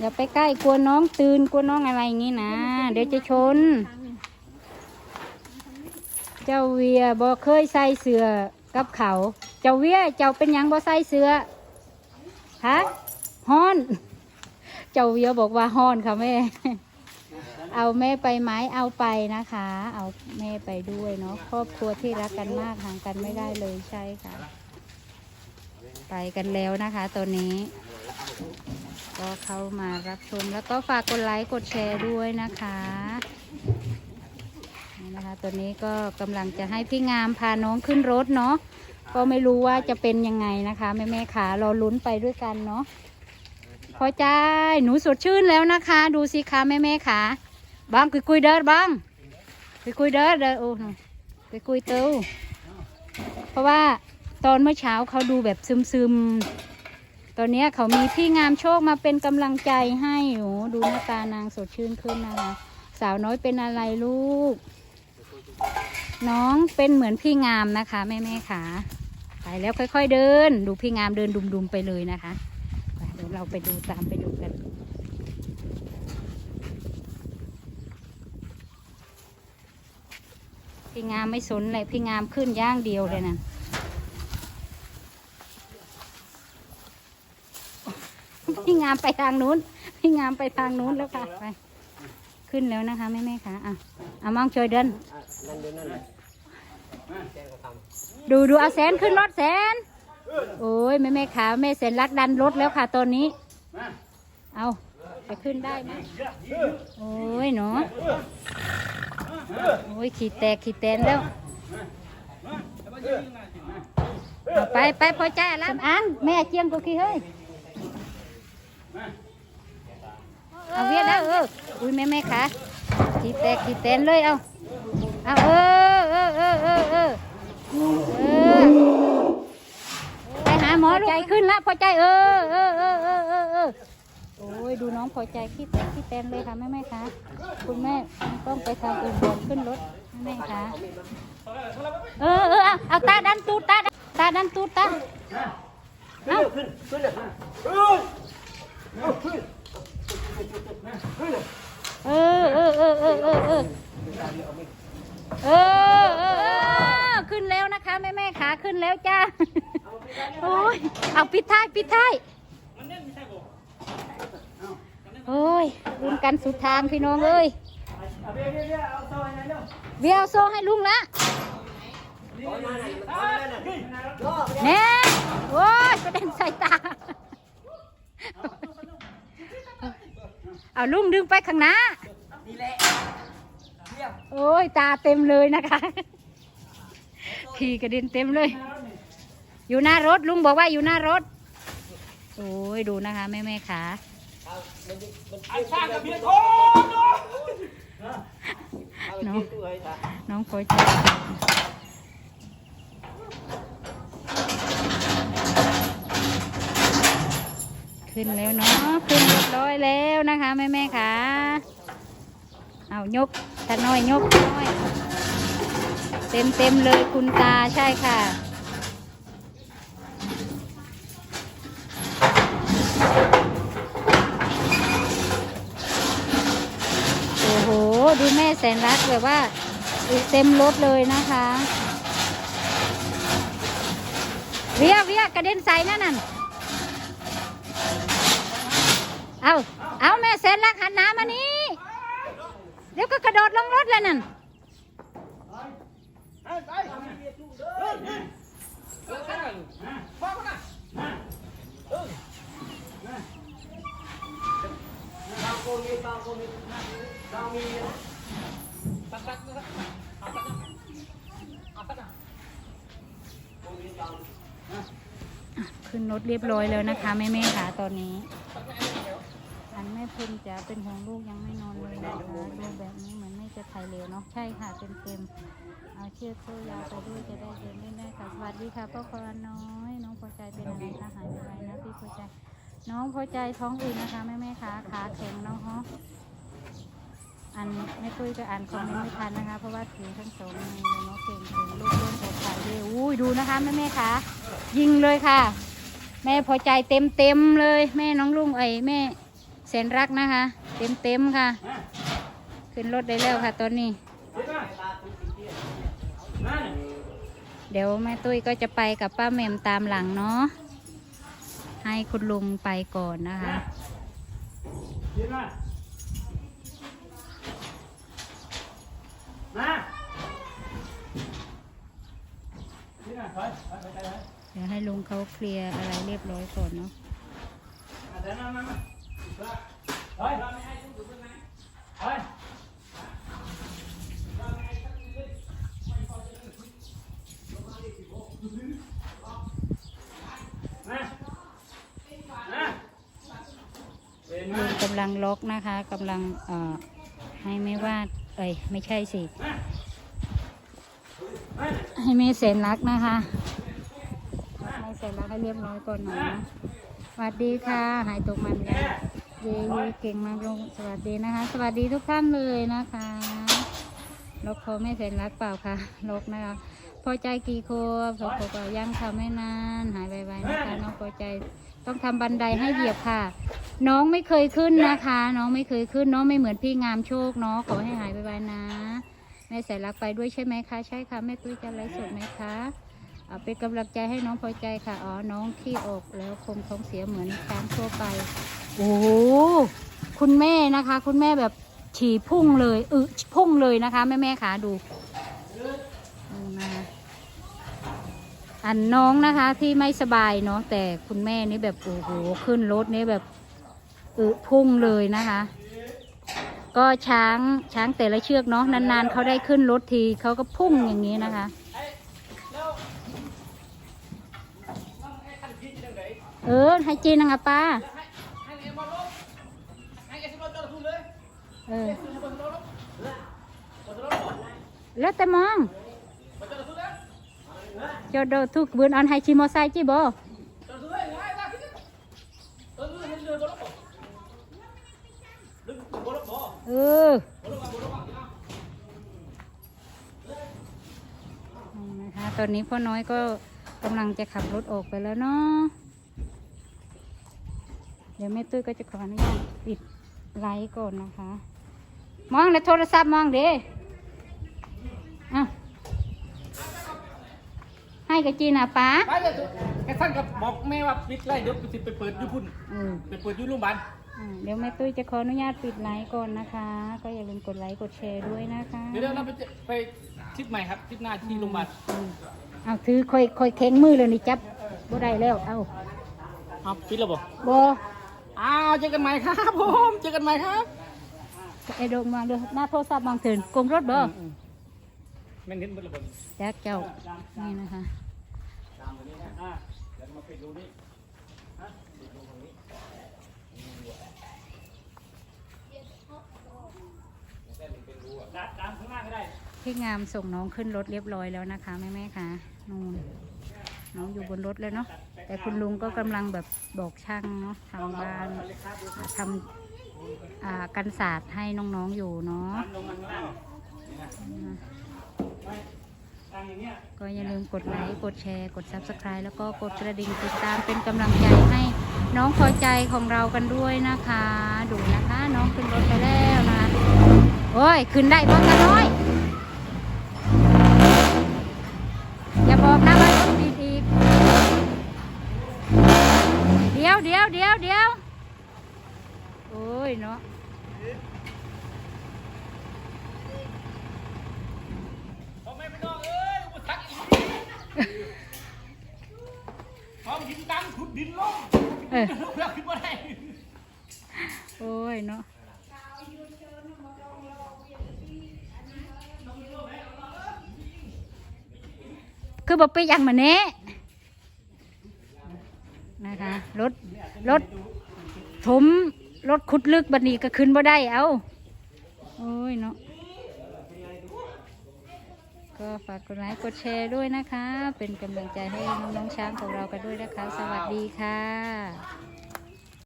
อย่าไปใกล้กลัวน้องตื่นกลัวน้องอะไรอย่างงี้นะ เดี๋ยวจะชน เจ้าเวียบ่เคยใส่เสือกับเขา เจ้าเวียเจ้าเป็นยังบ่ใส่เสือฮะฮ้อน เจ้าเวียบอกว่าฮ้อนค่ะแม่ เอาแม่ไปไหมเอาไปนะคะ เอาแม่ไปด้วยเนาะครอบครัวที่รักกันมากห่างกันไม่ได้เลยใช่ค่ะ ไปกันแล้วนะคะตอนนี้ ก็เข้ามารับชมแล้วก็ฝากกดไลค์กดแชร์ด้วยนะคะนี่นะคะตัวนี้ก็กำลังจะให้พี่งามพาน้องขึ้นรถเนาะก็ไม่รู้ว่าจะเป็นยังไงนะคะแม่แม่ขารอลุ้นไปด้วยกันเนาะพอใจหนูสดชื่นแล้วนะคะ ดูสิคะแม่แม่ขาบางคุยคุยเด้อบ้างคุยคุยเด้อเด้อโอ้คุยคุยเต้าเพราะว่า ตอนเมื่อเช้าเขาดูแบบซึมซึมๆ ตอนนี้เขามีพี่งามโชคมาเป็นกำลังใจให้โอ้ดูหน้าตานางสดชื่นขึ้นนะคะ สาวน้อยเป็นอะไรลูก น้องเป็นเหมือนพี่งามนะคะแม่แม่ขาไปแล้วค่อยๆเดิน ดูพี่งามเดินดุมๆไปเลยนะคะเดี๋ยวเราไปดูตามไปดูกันพี่งามไม่สนเลยพี่งามขึ้นย่างเดียวเลยน่ะ พี่งามไปทางนู้น พี่งามไปทางนู้นแล้วค่ะไปขึ้นแล้วนะคะแม่แม่ค่ะอะเอามองช่วยเดินดูดูเอาแสนขึ้นรถแสน โอ้ยแม่แม่ขาแม่แสนรักดันรถแล้วค่ะตอนนี้ เอาจะขึ้นได้ไหมโอ้ยเนาะโอ้ยขีดแตกขีดแตนแล้วไปไปพอใจแล้วอันแม่เจียงกูขี้เฮ้ย เอาเวียดแล้วเอออุ้ยแม่แม่ขาขีดแตกขีดแตนเลยเอาเอาเออเออเออเออเออเออไปหาหมอใจขึ้นละพอใจเออเออเออเออเออเออโอ้ยดูน้องพอใจขี้แตกขี้แตนเลยค่ะแม่แม่คะคุณแม่ต้องไปทางอื่นก่อนขึ้นรถแม่แม่คะเออเออเอาเอาตาดันตูดตาดันตาดันตูดตาเอาเออ เออเออเออเออเออเออเออเออขึ้นแล้วนะคะแม่แม่ขาขึ้นแล้วจ้าโอ้ยเอาปิดท้ายปิดท้ายโอ้ยรุนกันสุดทางพี่น้องเอ้ยเวียวโซ่ให้ลุงละแน่โอ้ยกระเด็นใส่ตา เอาลุงดึงไปข้างหน้าโอ้ยตาเต็มเลยนะคะขี่กระเด็นเต็มเลย อยู่หน้ารถลุงบอกว่าอยู่หน้ารถ โอ้ยดูนะคะแม่แม่ขาไอ้ช่างกับเบียร์โทษน้องน้องพอใจ ขึ้นแล้วเนาะขึ้นเรียบร้อยแล้วนะคะแม่แม่ขาเอายกตาน้อยยกน้อยเต็มเต็มเลยคุณตาใช่ค่ะโอ้โหดูแม่แสนรักแบบว่าเต็มรถเลยนะคะเวียเวียกระเด็นใส่นั่นน่ะ เอาเอาแม่แสนรักหันน้ามานี่เดี๋ยวก็กระโดดลงรถแล้วนั่นขึ้นรถเรียบร้อยแล้วนะคะแม่แม่ๆค่ะตอนนี้ อันแม่พิ่งจะเป็นห่วงลูกยังไม่นอนเลยนะคะดูแบบนี้เหมือนไม่จะถ่ายเร็วเนาะใช่ค่ะเต็มเต็มเอาเชือกโซ่ยาวไปด้วยจะได้เดินได้ได้ค่ะสวัสดีค่ะพ่อครน้อย น้องพอใจเป็นอะไรคะหายไปไหนะพี่พอใจ น้องพอใจท้องอืดนะคะแม่แม่ๆค่ะขาแข็งเนาะฮะอันไม่คุยจะอ่านคอมเมนต์ไม่ทันนะคะ เพราะว่าถือทั้งสองมือเลยเนาะเก่งถึงลูกเล่นปลอดภัยด้วยอุ้ยดูนะคะแม่แม่ๆค่ะยิงเลยค่ะ แม่พอใจเต็มเต็มเลย แม่น้องลุงไอ้แม่ นรักนะคะ เต็มเต็มๆค่ะ ขึ้นรถได้แล้วค่ะตอนนี้ เดี๋ยวแม่ตุ้ยก็จะไปกับป้าแมมตามหลังเนาะให้คุณลุงไปก่อนนะคะมาเดี๋ยวให้ลุงเขาเคลียร์อะไรเรียบร้อยก่อนเนาะ มาเดินมามามาถอยถอยถอยมามาเป็นลุมางกำลังล็อกนะคะกำลังเอ่อให้ไม่วาดเอ้ยไม่ใช่สิมามาให้แม่แสนรักนะคะให้แสนรักให้เรียบร้อยก่อนหน่อยนะส วัสดีค่ะ หายตกมันแล้วเยเยเก่งมากลงสวัสดีนะคะ สวัสดีทุกท่านเลยนะคะลกคอแม่แสนรักเปล่าค่ะลกนะคะพอใจกี่ครัวพอพอยังทำไม่นานหายไวๆนะคะน้องพอใจต้องทำบันไดให้เหยียบค่ะ น้องไม่เคยขึ้นนะคะ น้องไม่เคยขึ้น น้องไม่เหมือนพี่งามโชคเนาะขอให้หายไวๆนะแม่แสนรักไปด้วยใช่ไหมคะ ใช่ค่ะแม่ตุ้ยจะไลฟ์สดไหมคะ เอาเป็นกำลังใจให้น้องพอใจค่ะ อ๋อ น้องขี้อกแล้วคงท้องเสียเหมือนช้างทั่วไป โอ้โหคุณแม่นะคะ คุณแม่แบบฉี่พุ่งเลยอึพุ่งเลยนะคะ แม่แม่ขาดูนะอันน้องนะคะที่ไม่สบายเนาะแต่คุณแม่นี่แบบโอ้โหขึ้นรถนี่แบบอึพุ่งเลยนะคะ ก็ช้างช้างแต่ละเชือกเนาะนานๆเขาได้ขึ้นรถทีเขาก็พุ่งอย่างนี้นะคะ เออให้จีนนะคะป้าให้เอ็มบอลลบให้เอ็มบอลจอดทุนเลยเออให้บอลลบบอลลบแล้วแต่มองบอลจอดทุนเลยจอดโดทุกบืนออนไฮชิมอไซจีบอเออบเออนะคะตอนนี้พ่อน้อยก็กำลังจะขับรถออกไปแล้วเนาะ เดี๋ยวแม่ตุ้ยก็จะขออนุญาตปิดไลฟ์ก่อนนะคะ มองในโทรศัพท์มองเด้อะให้กับจีน่ะป้าไปเลยแกท่านกับบอกแม่ว่าปิดไล่เดี๋ยวไปไปเปิดยูพุ่นเออไปเปิดยูโรงพยาบาล อ่าเดี๋ยวแม่ตุ้ยจะขออนุญาตปิดไลฟ์ก่อนนะคะ ก็อย่าลืมกดไลค์กดแชร์ด้วยนะคะเดี๋ยวเราไปไปทิศใหม่ครับทิศหน้าที่โรงพยาบาลอืมเอาถือคอยคอยแข็งมือเลยนี่จับบ่ได้แล้ว เอาเอาปิดแล้วบอกบ่ อ้าวเจอกันใหม่ครับผมเจอกันใหม่ครับไอ้โดงมาเด้อหน้าโทรศัพท์มองถึงกลมรถบ่แม่นเห็นหมดแล้วบ่แจ็คเจ้านี่นะคะอ่าเดี๋ยวมาปิดดูนี่ฮะปิดดูตรงนี้ดัดตามข้างล่างก็ได้พี่งามส่งน้องขึ้นรถเรียบร้อยแล้วนะคะแม่แม่ๆค่ะนู่นน้องอยู่บนรถแล้วเนาะ แต่คุณลุงก็กำลังแบบบอกช่างเนาะทำบ้านทำกันศาสตร์ให้น้องๆอยู่เนาะก็อย่าลืมกดไลค์ กดแชร์ กด Subscribe แล้วก็กดกระดิ่งติดตามเป็นกำลังใจให้น้องพอใจของเรากันด้วยนะคะ ดูนะคะ น้องขึ้นรถไปแล้วนะคะโอ้ย ขึ้นได้บ้างกันน้อย อย่าบอกนะว่ารถติดอีก เดี๋ ยวเดี๋ยวเดี๋ยวเดี๋ยวโอ้ยเนาะพ่อแม่พี่น้องเอ้ยอุปสรรคอีกพอมนหินดังขุดดินลงเออเพื่อขึ้นมาได้โอ้ยเนาะคือบอกไปยังมาเนี้ นะคะรถรถถมรถขุดลึกบันนี้ก็ขึ้นบ่ได้เอาโอ้ยเนาะก็ฝากกดไลค์กดแชร์ด้วยนะคะ เป็นกำลังใจให้น้องๆช้างของเรากันด้วยนะคะ สวัสดีค่ะ